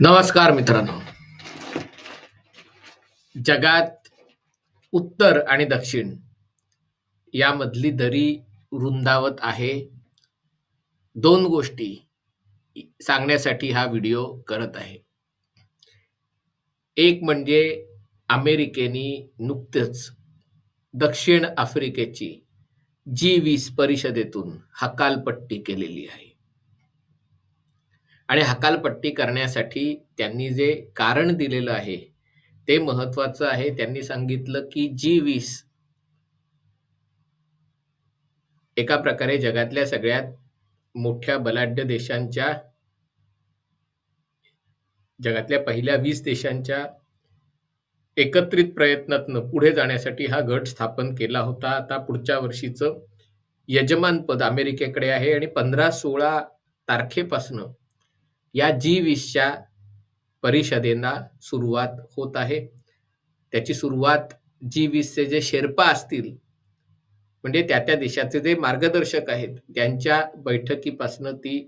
नमस्कार मित्रांनो. जगात उत्तर आणि दक्षिण यामधली दरी रुंदावत आहे. दोन गोष्टी सांगण्यासाठी हा व्हिडिओ करत आहे. एक म्हणजे अमेरिकेने नुकतंच दक्षिण आफ्रिकेची जी वीस परिषदेतून हकालपट्टी केलेली आहे. आणि हकालपट्टी करण्यासाठी त्यांनी जे कारण दिलेलं आहे ते महत्वाचं आहे. त्यांनी सांगितलं की जी वीस एका प्रकारे जगातल्या सगळ्यात मोठ्या बलाढ्य देशांच्या जगातल्या पहिल्या वीस देशांच्या एकत्रित प्रयत्नातनं पुढे जाण्यासाठी हा गट स्थापन केला होता. आता पुढच्या वर्षीचं यजमानपद अमेरिकेकडे आहे आणि पंधरा सोळा तारखेपासनं या जी वीसच्या परिषदेला सुरुवात होत आहे. त्याची सुरुवात जी वीसचे जे शेर्पा असतील म्हणजे त्या त्या देशाचे जे मार्गदर्शक आहेत त्यांच्या बैठकीपासनं ती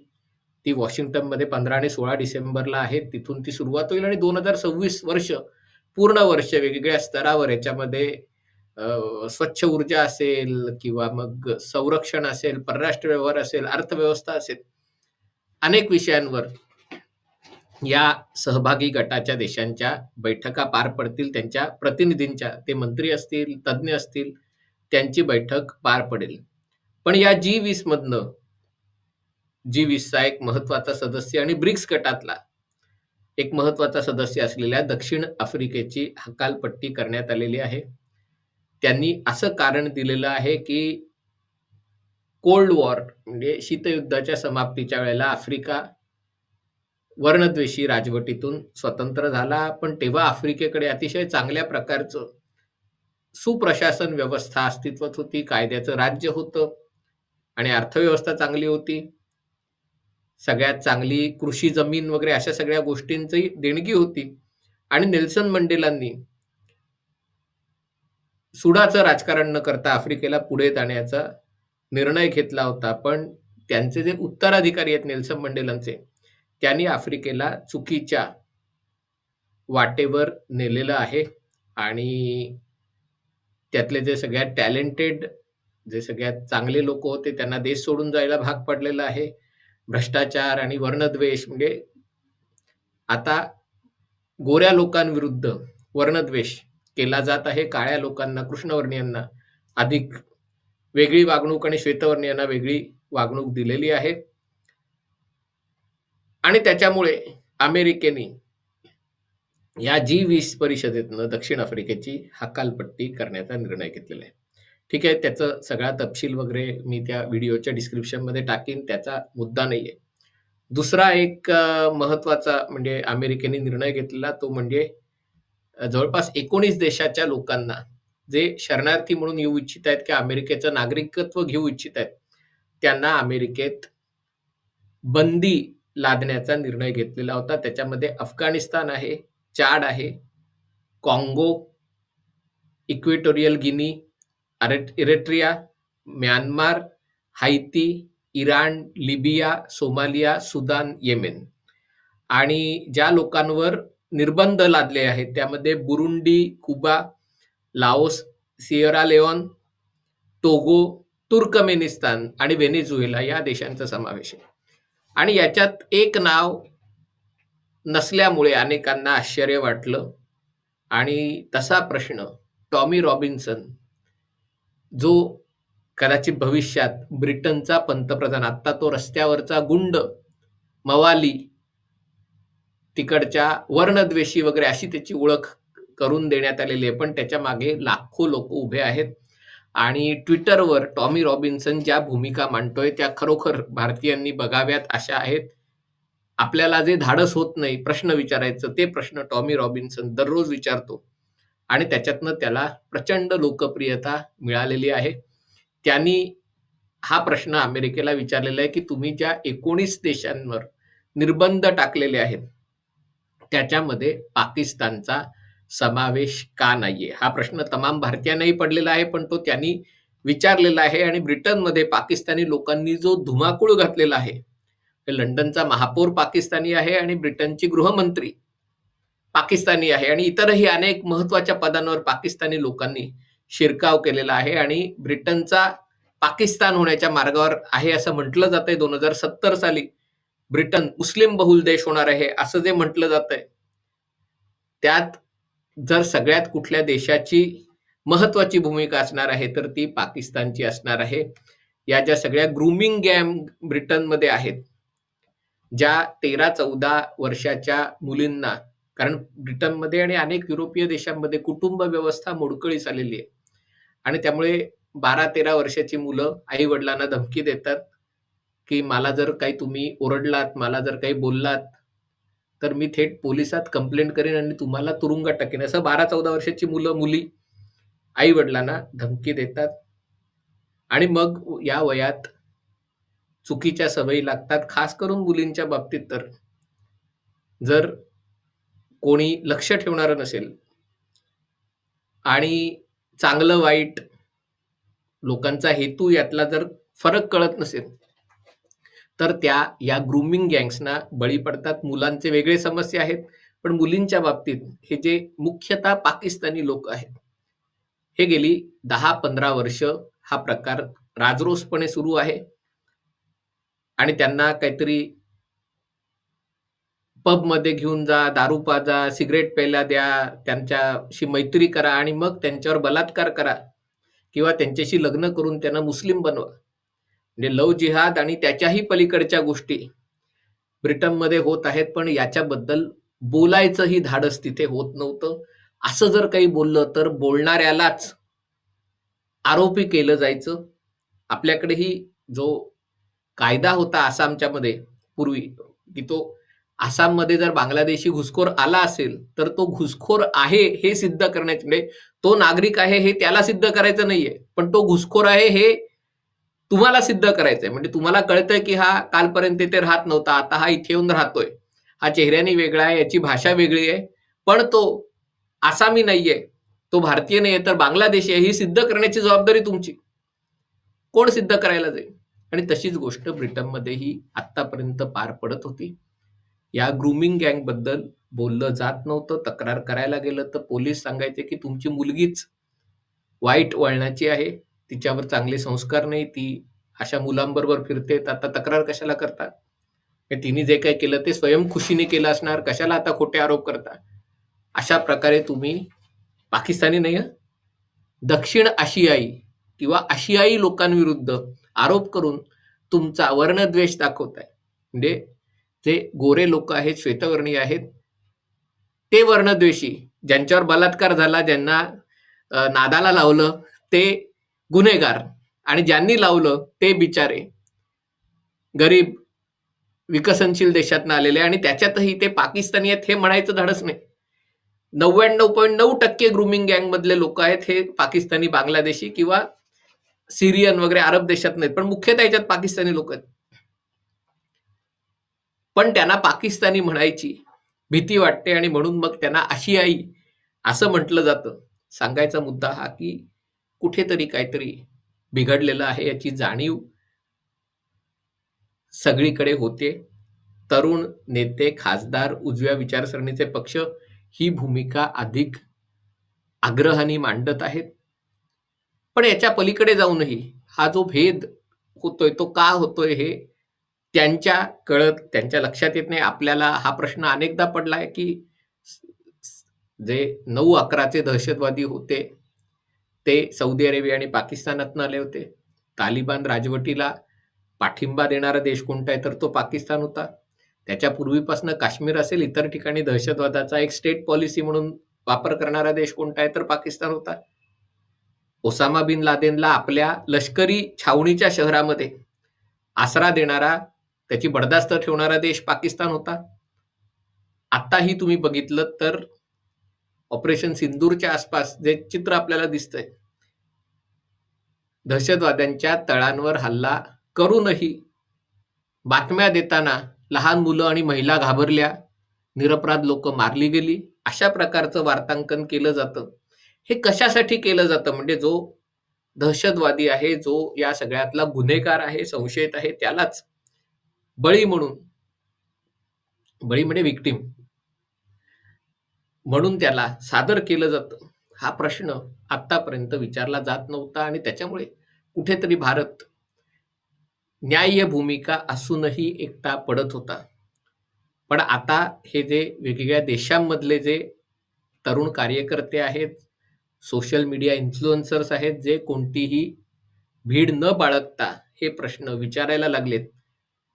ती वॉशिंग्टनमध्ये पंधरा आणि सोळा डिसेंबरला आहे. तिथून ती सुरुवात होईल आणि दोन हजार सव्वीस वर्ष पूर्ण वर्ष वेगवेगळ्या स्तरावर याच्यामध्ये स्वच्छ ऊर्जा असेल किंवा मग संरक्षण असेल परराष्ट्र व्यवहार असेल अर्थव्यवस्था असेल अनेक विषयांवर या सहभागी गटाच्या देशांच्या बैठका पार पडतील त्यांच्या प्रतिनिधींच्या ते मंत्री असतील तज्ज्ञ असतील त्यांची बैठक पार पडेल. पण या जी वीस मधनं जी वीसचा एक महत्त्वाचा सदस्य आणि ब्रिक्स गटातला एक महत्त्वाचा सदस्य असलेल्या दक्षिण आफ्रिकेची हकालपट्टी करण्यात आलेली आहे. त्यांनी असं कारण दिलेलं आहे की कोल्ड वॉर म्हणजे शीतयुद्धाच्या समाप्तीच्या वेळेला आफ्रिका वर्णद्वेषी राजवटीतून स्वतंत्र झाला पण तेव्हा आफ्रिकेकडे अतिशय चांगल्या प्रकारचं सुप्रशासन व्यवस्था अस्तित्वात होती कायद्याचं राज्य होतं आणि अर्थव्यवस्था चांगली होती. सगळ्यात चांगली कृषी जमीन वगैरे अशा सगळ्या गोष्टींची देणगी होती. आणि नेल्सन मंडेलांनी सुडाचं राजकारण न करता आफ्रिकेला पुढे जाण्याचा निर्णय घेतला होता पण त्यांचे जे उत्तराधिकारी आहेत नेल्सन मंडेलांचे त्यांनी आफ्रिकेला चुकीच्या वाटेवर नेलेलं आहे. आणि त्यातले जे सगळ्यात टॅलेंटेड जे सगळ्यात चांगले लोक होते त्यांना देश सोडून जायला भाग पडलेला आहे. भ्रष्टाचार आणि वर्णद्वेष म्हणजे आता गोऱ्या लोकांविरुद्ध वर्णद्वेष केला जात आहे. काळ्या लोकांना कृष्णवर्णीयांना अधिक वेगळी वागणूक आणि श्वेतवर्णीयांना वेगळी वागणूक दिलेली आहे. आणि त्याच्यामुळे अमेरिकेने या जी वीस परिषदेतनं दक्षिण आफ्रिकेची हकालपट्टी करण्याचा निर्णय घेतलेला आहे. ठीक आहे त्याचं सगळा तपशील वगैरे मी त्या व्हिडिओच्या डिस्क्रिप्शनमध्ये टाकीन त्याचा मुद्दा नाही आहे. दुसरा एक महत्त्वाचा म्हणजे अमेरिकेने निर्णय घेतलेला तो म्हणजे जवळपास एकोणीस देशाच्या लोकांना जे शरणार्थी म्हणून येऊ इच्छित आहेत किंवा अमेरिकेचं नागरिकत्व घेऊ इच्छित आहेत त्यांना अमेरिकेत बंदी लादण्याचा निर्णय घेतलेला होता. त्याच्यामध्ये अफगाणिस्तान आहे चाड आहे Congo Equatorial Guinea अरेट- Myanmar Haiti Iran Libya Somalia Sudan Yemen. आणि ज्या लोकांवर निर्बंध लादले आहेत त्यामध्ये Burundi Cuba Laos Sierra Leone Togo Turkmenistan आणि व्हेनेझुएला या देशांचा समावेश आहे. आणि याच्यात एक नाव नसल्यामुळे अनेकांना आश्चर्य वाटलं. आणि तसा प्रश्न टॉमी रॉबिन्सन जो कदाचित भविष्यात ब्रिटनचा पंतप्रधान आत्ता तो रस्त्यावरचा गुंड मवाली तिकडच्या वर्णद्वेषी वगैरे अशी त्याची ओळख करून देण्यात आलेली आहे. पण त्याच्यामागे लाखो लोक उभे आहेत. आणि ट्विटरवर टॉमी रॉबिन्सन ज्या भूमिका मांडतोय त्या खरोखर भारतीयांनी बघाव्यात अशा आहेत. आपल्याला जे धाडस होत नाही प्रश्न विचारायचं ते प्रश्न टॉमी रॉबिन्सन दररोज विचारतो. आणि त्याच्यातनं त्याला प्रचंड लोकप्रियता मिळालेली आहे. त्यांनी हा प्रश्न अमेरिकेला विचारलेला आहे की तुम्ही ज्या एकोणीस देशांवर निर्बंध टाकलेले आहेत त्याच्यामध्ये पाकिस्तानचा समावेश का नाहीये? हा प्रश्न तमाम भारतीयांनाही पडलेला आहे पण तो त्यांनी विचारलेला आहे आणि ब्रिटनमध्ये पाकिस्तानी लोकांनी जो धुमाकूळ घातलेला आहे लंडनचा महापौर पाकिस्तानी आहे आणि ब्रिटनची गृहमंत्री पाकिस्तानी आहे आणि इतरही अनेक महत्त्वाच्या पदांवर पाकिस्तानी लोकांनी शिरकाव केलेला आहे आणि ब्रिटनचा पाकिस्तान होण्याच्या मार्गावर आहे असं म्हटलं जातंय. दोन हजार सत्तर साली ब्रिटन मुस्लिम बहुल देश होणार आहे असं जे म्हटलं जातंय त्यात जर सगळ्यात कुठल्या देशाची महत्वाची भूमिका असणार आहे तर ती पाकिस्तानची असणार आहे. या ज्या सगळ्या ग्रुमिंग गॅम ब्रिटनमध्ये आहेत ज्या तेरा चौदा वर्षाच्या मुलींना कारण ब्रिटनमध्ये आणि अनेक युरोपीय देशांमध्ये कुटुंब व्यवस्था मोडकळीस आलेली आहे. आणि त्यामुळे बारा तेरा वर्षाची मुलं आई वडिलांना धमकी देतात की मला जर काही तुम्ही ओरडलात मला जर काही बोललात तर मी थेट पोलिसात कंप्लेंट करेन आणि तुम्हाला तुरुंगात टाकेन. असं बारा चौदा वर्षाची मुलं मुली आई वडिलांना धमकी देतात. आणि मग या वयात चुकीच्या सवयी लागतात खास करून मुलींच्या बाबतीत तर. जर कोणी लक्ष ठेवणारं नसेल आणि चांगलं वाईट लोकांचा हेतू यातला जर फरक कळत नसेल तर त्या या ग्रुमिंग गँग्सना बळी पडतात. मुलांचे वेगळे समस्या आहेत पण मुलींच्या बाबतीत हे जे मुख्यतः पाकिस्तानी लोक आहेत हे गेली दहा पंधरा वर्ष हा प्रकार राजरोसपणे सुरू आहे. आणि त्यांना काहीतरी पबमध्ये घेऊन जा दारू पाजा सिगरेट प्यायला द्या त्यांच्याशी मैत्री करा आणि मग त्यांच्यावर बलात्कार करा किंवा त्यांच्याशी लग्न करून त्यांना मुस्लिम बनवा. म्हणजे लव जिहाद आणि त्याच्याही पलीकडच्या गोष्टी ब्रिटनमध्ये होत आहेत पण याच्याबद्दल बोलायचंही धाडस तिथे होत नव्हतं. असं जर काही बोललं तर बोलणाऱ्यालाच आरोपी केलं जायचं. आपल्याकडेही जो कायदा होता आसामच्या मध्ये पूर्वी की तो आसाममध्ये जर बांगलादेशी घुसखोर आला असेल तर तो घुसखोर आहे हे सिद्ध करण्याचे म्हणजे तो नागरिक आहे हे त्याला सिद्ध करायचं नाहीये पण तो घुसखोर आहे हे तुम्हाला सिद्ध करायचंय. म्हणजे तुम्हाला कळतंय की हा कालपर्यंत इथे राहत नव्हता आता हा इथे येऊन राहतोय. हा चेहऱ्याने वेगळा आहे याची भाषा वेगळी आहे. पण तो आसामी नाहीये तो भारतीय नाहीये तर बांगलादेशी आहे ही सिद्ध करण्याची जबाबदारी तुमची. कोण सिद्ध करायला जाईल? आणि तशीच गोष्ट ब्रिटनमध्येही आतापर्यंत पार पडत होती. या ग्रुमिंग गँगबद्दल बोललं जात नव्हतं तक्रार करायला गेलं तर पोलीस सांगायचे की तुमची मुलगीच वाईट वळणाची आहे. तिच्यावर चांगले संस्कार नाही ती अशा मुलांबरोबर फिरते. आता तक्रार कशाला करतात तिने जे काही केलं ते स्वयं खुशीने केलं असणार. कशाला आता खोटे आरोप करता? अशा प्रकारे तुम्ही पाकिस्तानी नाही दक्षिण आशियाई किंवा आशियाई लोकांविरुद्ध आरोप करून तुमचा वर्णद्वेष दाखवताय म्हणजे जे गोरे लोक आहेत श्वेतवर्णी आहेत ते वर्णद्वेषी ज्यांच्यावर बलात्कार झाला ज्यांना नादाला लावलं ते गुन्हेगार. आणि ज्यांनी लावलं ते बिचारे गरीब विकसनशील देशातनं आलेले आणि त्याच्यातही ते पाकिस्तानी आहेत हे म्हणायचं धाडस नाही. नव्याण्णव पॉईंट नऊ टक्के ग्रुमिंग गँग मधले लोक आहेत हे पाकिस्तानी बांगलादेशी किंवा सिरियन वगैरे अरब देशात नाहीत पण मुख्यतः याच्यात पाकिस्तानी लोक आहेत. पण त्यांना पाकिस्तानी म्हणायची भीती वाटते आणि म्हणून मग त्यांना आशियाई असं म्हटलं जातं. सांगायचा मुद्दा हा की कुठेतरी काहीतरी बिघडलेलं आहे याची जाणीव सगळीकडे होते. तरुण नेते खासदार उजव्या विचारसरणीचे पक्ष ही भूमिका अधिक आग्रहाने मांडत आहेत. पण याच्या पलीकडे जाऊनही हा जो भेद होतोय तो का होतोय हे त्यांच्या कळत त्यांच्या लक्षात येत नाही. आपल्याला हा प्रश्न अनेकदा पडलाय की जे नऊ अकराचे दहशतवादी होते ते सौदी अरेबिया आणि पाकिस्तानातनं आले होते. तालिबान राजवटीला पाठिंबा देणारा देश कोणता आहे तर तो पाकिस्तान होता. त्याच्या पूर्वीपासून काश्मीर असेल इतर ठिकाणी दहशतवादाचा एक स्टेट पॉलिसी म्हणून वापर करणारा देश कोणता आहे तर पाकिस्तान होता. ओसामा बिन लादेनला आपल्या लष्करी छावणीच्या शहरामध्ये आसरा देणारा त्याची बडदास्त ठेवणारा देश पाकिस्तान होता. आताही तुम्ही बघितलं तर ऑपरेशन सिंदूरच्या आसपास जे चित्र आपल्याला दिसतंय दहशतवाद्यांच्या तळांवर हल्ला करूनही बातम्या देताना लहान मुलं आणि महिला घाबरल्या. निरपराध लोक मारली गेली. अशा प्रकारचं वार्तांकन केलं जातं. हे कशासाठी केलं जातं? म्हणजे जो दहशतवादी आहे जो या सगळ्यातला गुन्हेगार आहे संशयित आहे त्यालाच बळी म्हणून बळी म्हणजे विक्टीम म्हणून त्याला सादर केलं जातं. हा प्रश्न आत्तापर्यंत विचारला जात नव्हता आणि त्याच्यामुळे कुठेतरी भारत न्याय्य भूमिका असूनही एकटा पडत होता. पण आता हे जे वेगवेगळ्या देशांमधले जे तरुण कार्यकर्ते आहेत सोशल मीडिया इन्फ्लुएन्सर्स आहेत जे कोणतीही भीड न बाळगता हे प्रश्न विचारायला लागलेत.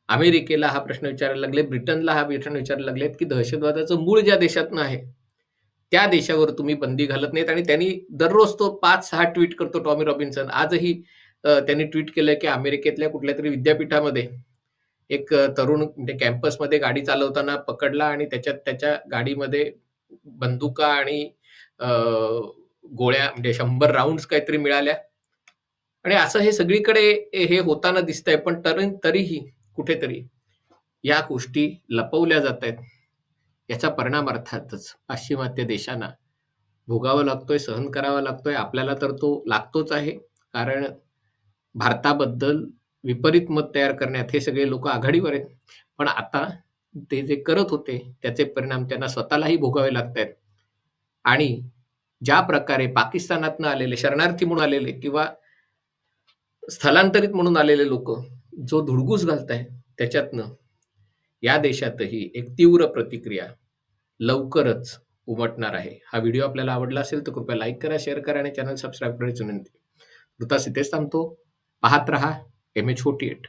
अमेरिकेला हा प्रश्न विचारायला लागले ब्रिटनला हा प्रश्न विचारायला लागलेत की दहशतवादाचं मूळ ज्या देशातनं आहे त्या देशावर तुम्ही बंदी घालत नाहीत. आणि त्यांनी दररोज तो पाच सहा ट्विट करतो टॉमी रॉबिन्सन आजही त्यांनी ट्विट केलंय की अमेरिकेतल्या कुठल्या तरी विद्यापीठामध्ये एक तरुण म्हणजे कॅम्पसमध्ये गाडी चालवताना पकडला आणि त्याच्यात त्याच्या गाडीमध्ये बंदुका आणि गोळ्या म्हणजे शंभर राऊंड काहीतरी मिळाल्या. आणि असं हे सगळीकडे हे होताना दिसतंय. पण तरी तरीही कुठेतरी या गोष्टी लपवल्या जात आहेत. याचा परिणाम अर्थातच पाश्चिमात्य देशांना भोगावा लागतोय सहन करावा लागतोय. आपल्याला तर तो लागतोच आहे. कारण भारताबद्दल विपरीत मत तयार करण्यात हे सगळे लोक आघाडीवर आहेत. पण आता ते जे करत होते त्याचे परिणाम त्यांना स्वतःलाही भोगावे लागत आहेत आणि ज्या प्रकारे पाकिस्तानातनं आलेले शरणार्थी म्हणून आलेले किंवा स्थलांतरित म्हणून आलेले लोक जो धुडगूस घालताय त्याच्यातनं या देशातही एक तीव्र प्रतिक्रिया लवकरच उमटणार आहे. हा व्हिडिओ आपल्याला आवडला असेल तर कृपया लाईक करा शेअर करा आणि चॅनल सबस्क्राईब करायची विनंती. तुर्तास इथेच थांबतो. पाहत रहा. M H forty eight.